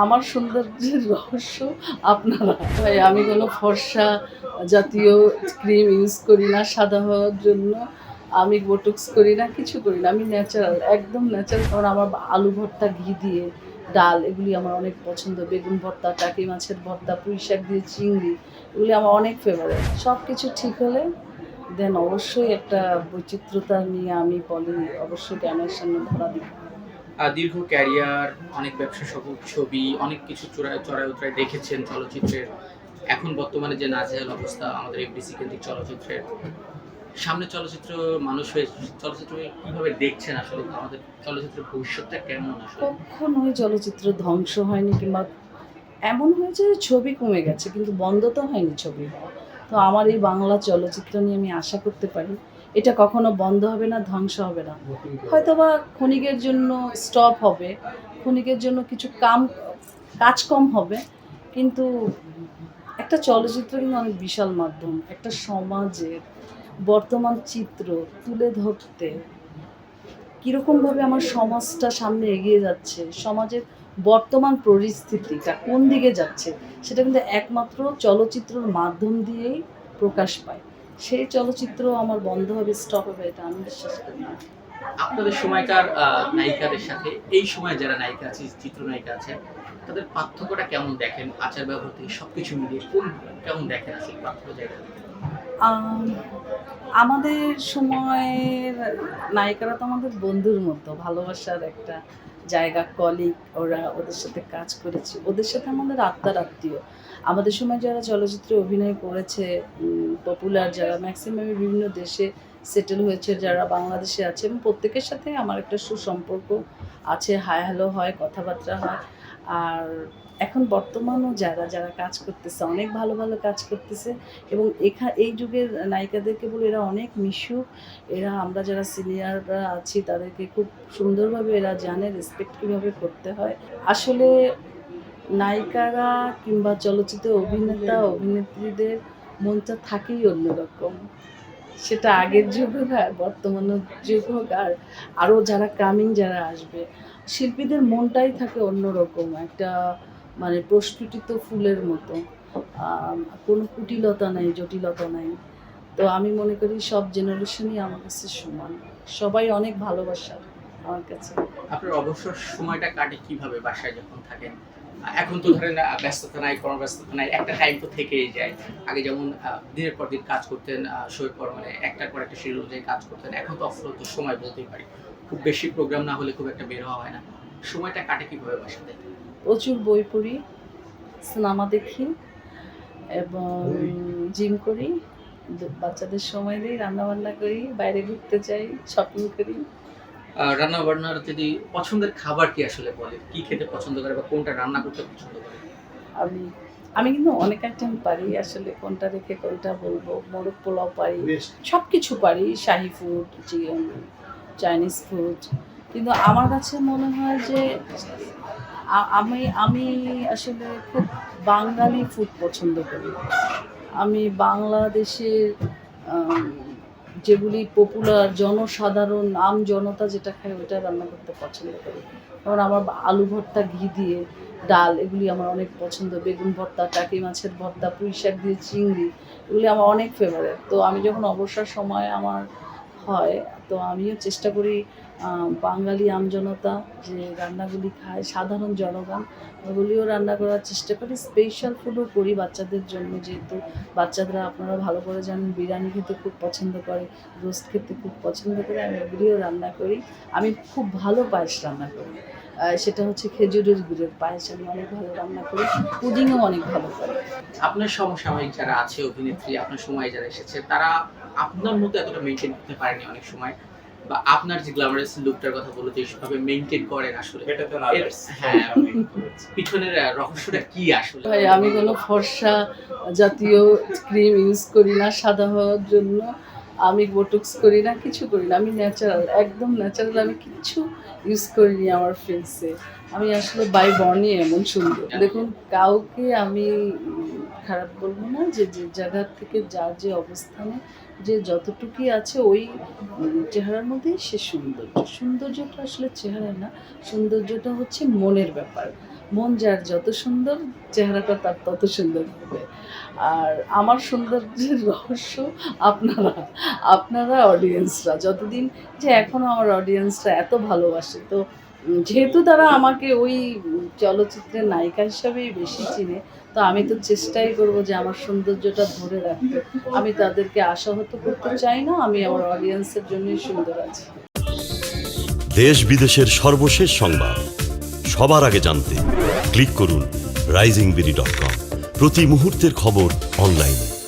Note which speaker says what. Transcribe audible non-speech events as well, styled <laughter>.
Speaker 1: আমার সৌন্দর্যের রহস্য আপনারা ভাই আমি কোনো ফর্সা জাতীয় ক্রিম ইউজ করি না সাদা হওয়ার জন্য। আমি বোটক্স করি না কিছু করি না। আমি ন্যাচারাল একদম ন্যাচারাল কারণ আমার আলু ভর্তা ঘি দিয়ে ডাল এগুলি আমার অনেক পছন্দ। বেগুন ভর্তা টাকি মাছের ভর্তা পুঁই শাক দিয়ে চিংড়ি এগুলি আমার অনেক ফেভারিট সব কিছু ঠিক হলে দেন অবশ্যই একটা বৈচিত্র্যতা নিয়ে আমি বলি অবশ্যই ক্যামেরার সামনে ধরা
Speaker 2: আহ, দীর্ঘ ক্যারিয়ার, অনেক ব্যবসা সফল ছবি, অনেক কিছু চড়ায় চড়াই উতরায় দেখেছেন চলচ্চিত্রের। এখন বর্তমানে যে নাজেহাল অবস্থা আমাদের এফডিসি কেন্দ্রিক চলচ্চিত্রের, সামনে চলচ্চিত্র মানুষ হয়ে, চলচ্চিত্র কীভাবে দেখছেন আসলে? আমাদের চলচ্চিত্রের ভবিষ্যৎটা কেমন আসলে?
Speaker 1: কখনোই চলচ্চিত্র ধ্বংস হয়নি কিংবা এমন হয়েছে ছবি কমে গেছে, কিন্তু বন্ধ তো হয়নি ছবি। তো আমার এই বাংলা চলচ্চিত্র নিয়ে আমি আশা করতে পারি। এটা কখনো বন্ধ হবে না, ধ্বংস হবে না। হয়তো বা ক্ষণিকের জন্য স্টপ হবে, ক্ষণিকের জন্য কিছু কাম, কাজ কম হবে, কিন্তু একটা চলচ্চিত্র কিন্তু অনেক বিশাল মাধ্যম। একটা সমাজের বর্তমান চিত্র তুলে ধরতে কীরকমভাবে আমার সমাজটা সামনে এগিয়ে যাচ্ছে, সমাজের বর্তমান পরিস্থিতিটা কোন দিকে যাচ্ছে, সেটা কিন্তু একমাত্র চলচ্চিত্রের মাধ্যম দিয়েই প্রকাশ পায়। সেই চলচ্চিত্র আমার বন্ধ হবে স্টপ হবে, এটা আমি বিশ্বাস করি না।
Speaker 2: আপনাদের সময়কার নায়িকাদের সাথে, এই সময় যারা নায়িকা আছে, চিত্রনায়িকা আছে, তাদের পার্থক্যটা কেমন দেখেন? আচার ব্যবহার থেকে সবকিছু মিলিয়ে কোন, কেমন দেখেন আসলে পার্থক্য জায়গা
Speaker 1: আমাদের সময়ের নায়িকারা তো আমাদের বন্ধুর মতো, ভালোবাসার একটা জায়গা কলিগ ওরা ওদের সাথে কাজ করেছি। ওদের সাথে আমাদের আত্মার আত্মীয়। আমাদের সময় যারা চলচ্চিত্রে অভিনয় করেছে পপুলার যারা ম্যাক্সিমামই বিভিন্ন দেশে সেটেল হয়েছে, যারা বাংলাদেশে আছে, এবং প্রত্যেকের সাথে আমার একটা সুসম্পর্ক আছে, হাই হ্যালো হয়, কথাবার্তা হয়। আর এখন বর্তমানও যারা যারা কাজ করতেছে, অনেক ভালো ভালো কাজ করতেছে এবং এখা, এই যুগের নায়িকাদেরকে বলে এরা অনেক মিশুক। এরা, আমরা যারা সিনিয়ররা আছি, তাদেরকে খুব সুন্দরভাবে এরা জানে রেসপেক্ট কীভাবে করতে হয়। আসলে নায়িকারা কিংবা চলচ্চিত্র অভিনেতা, অভিনেত্রীদের মনটা থাকেই অন্যরকম। সেটা আগের যুগ হোক আর বর্তমান যুগ হোক, আর আরও যারা কামিং যারা আসবে, শিল্পীদের মনটাই থাকে অন্যরকম। একটা মানে প্রস্ফুটিত ফুলের মতো। কোনো কুটিলতা নাই, জটিলতা নাই। তো আমি মনে করি সব জেনারেশনই আমার কাছে সমান। সবাই অনেক ভালোবাসার আমার কাছে।
Speaker 2: আপনার অবসর সময়টা কাটে কীভাবে বাসায় যখন থাকেন? এখন তো ধরেন ব্যস্ততা নাই, কর্মব্যস্ততা নাই, একটা টাইম তো থেকেই যায়। আগে যেমন দিনের পর দিন কাজ করতেন শোয়ের পর মানে একটার পর একটা শিডিউল অনুযায়ী কাজ করতেন। এখন তো অফরত সময় বলতেই পারি। খুব বেশি প্রোগ্রাম না হলে খুব একটা বের হওয়া হয় না। সময়টা কাটে কীভাবে বাসাতে?
Speaker 1: প্রচুর বই পড়ি সিনেমা দেখি এবং জিম করি বাচ্চাদের সময় দিই রান্নাবান্না করি বাইরে ঘুরতে যাই শপিং করি।
Speaker 2: রান্না বান্নার যদি পছন্দের খাবার কি আসলে বলে? কি খেতে পছন্দ করে বা কোনটা রান্না করতে পছন্দ করে?
Speaker 1: আমি আমি কিন্তু অনেক আইটেম পারি আসলে কোনটা রেখে কোনটা বলব। মোরগ পোলাও পারি সব কিছু পারি shahi food chicken Chinese food কিন্তু আমার কাছে মনে হয় যে আমি আমি আসলে খুব বাঙালি ফুড পছন্দ করি। আমি বাংলাদেশের যেগুলি পপুলার জনসাধারণ, আম জনতা যেটা খায় ওটা রান্না করতে পছন্দ করি। যেমন আমার আলু ভর্তা, ঘি দিয়ে, ডাল, এগুলি আমার অনেক পছন্দ। বেগুন ভর্তা, টাকি মাছের ভর্তা, পুঁই শাক দিয়ে চিংড়ি, এগুলি আমার অনেক ফেভারেট তো আমি যখন অবসর সময় আমার হয়, তো আমিও চেষ্টা করি বাঙালি আমজনতা যে রান্নাগুলি খায়, সাধারণ জনগণ, ওগুলিও রান্না করার চেষ্টা করি। স্পেশাল ফুডও করি বাচ্চাদের জন্য যেহেতু। বাচ্চারা আপনারা ভালো করে জানেন, বিরিয়ানি খেতে খুব পছন্দ করে রোস্ট খেতে খুব পছন্দ করে, আমি ওগুলিও রান্না করি। আমি খুব ভালো পায়েস রান্না করি। সেটা হচ্ছে খেজুরের গুড়ের পায়েস আমি অনেক ভালো রান্না করি পুডিংও অনেক ভালো করি।
Speaker 2: আপনার সমসাময়িক যারা আছে, অভিনেত্রী, আপনার সময় যারা এসেছে, তারা আপনার মতো এতটা মেনটেন করতে পারেনি অনেক সময়। বা আপনার যে গ্ল্যামারাস লুকটার কথা বলে যে সেভাবে মেনটেন করেন আসলে। হ্যাঁ <laughs> পিছনের রহস্যটা কি আসলে?
Speaker 1: ভাই আমি কোনো ফর্সা জাতীয় ক্রিম ইউজ করি না সাদা হওয়ার জন্য। আমি বোটক্স করি না কিছু করি না। আমি ন্যাচারাল একদম ন্যাচারাল আমি কিচ্ছু ইউজ করিনি আমার ফেসে আমি আসলে বাই বর্নই এমন সুন্দর। দেখুন কাউকে আমি খারাপ বলব না যে যে জায়গা থেকে যার যে অবস্থানে যে যতটুকুই আছে ওই চেহারার মধ্যেই সে সৌন্দর্য। সৌন্দর্যটা আসলে চেহারা না সৌন্দর্যটা হচ্ছে মনের ব্যাপার। মন যার যত সুন্দর, চেহারাটা তার তত সুন্দর হবে। আর আমার সৌন্দর্যের রহস্য আপনারা আপনারা অডিয়েন্সরা যতদিন যে এখনও আমার অডিয়েন্সরা এত ভালোবাসে, তো যেহেতু তারা আমাকে ওই চলচ্চিত্রের নায়িকা হিসাবেই বেশি চিনে, তো আমি তো চেষ্টাই করব যে আমার সৌন্দর্যটা ধরে রাখতে। আমি তাদেরকে আশাহত করতে চাই না, আমি আমার অডিয়েন্সের জন্যই সুন্দর আছি।
Speaker 3: দেশ বিদেশের সর্বশেষ সংবাদ, সবার আগে জানতে। ক্লিক করুন রাইজিং বিডি ডট কম প্রতি মুহূর্তের খবর অনলাইনে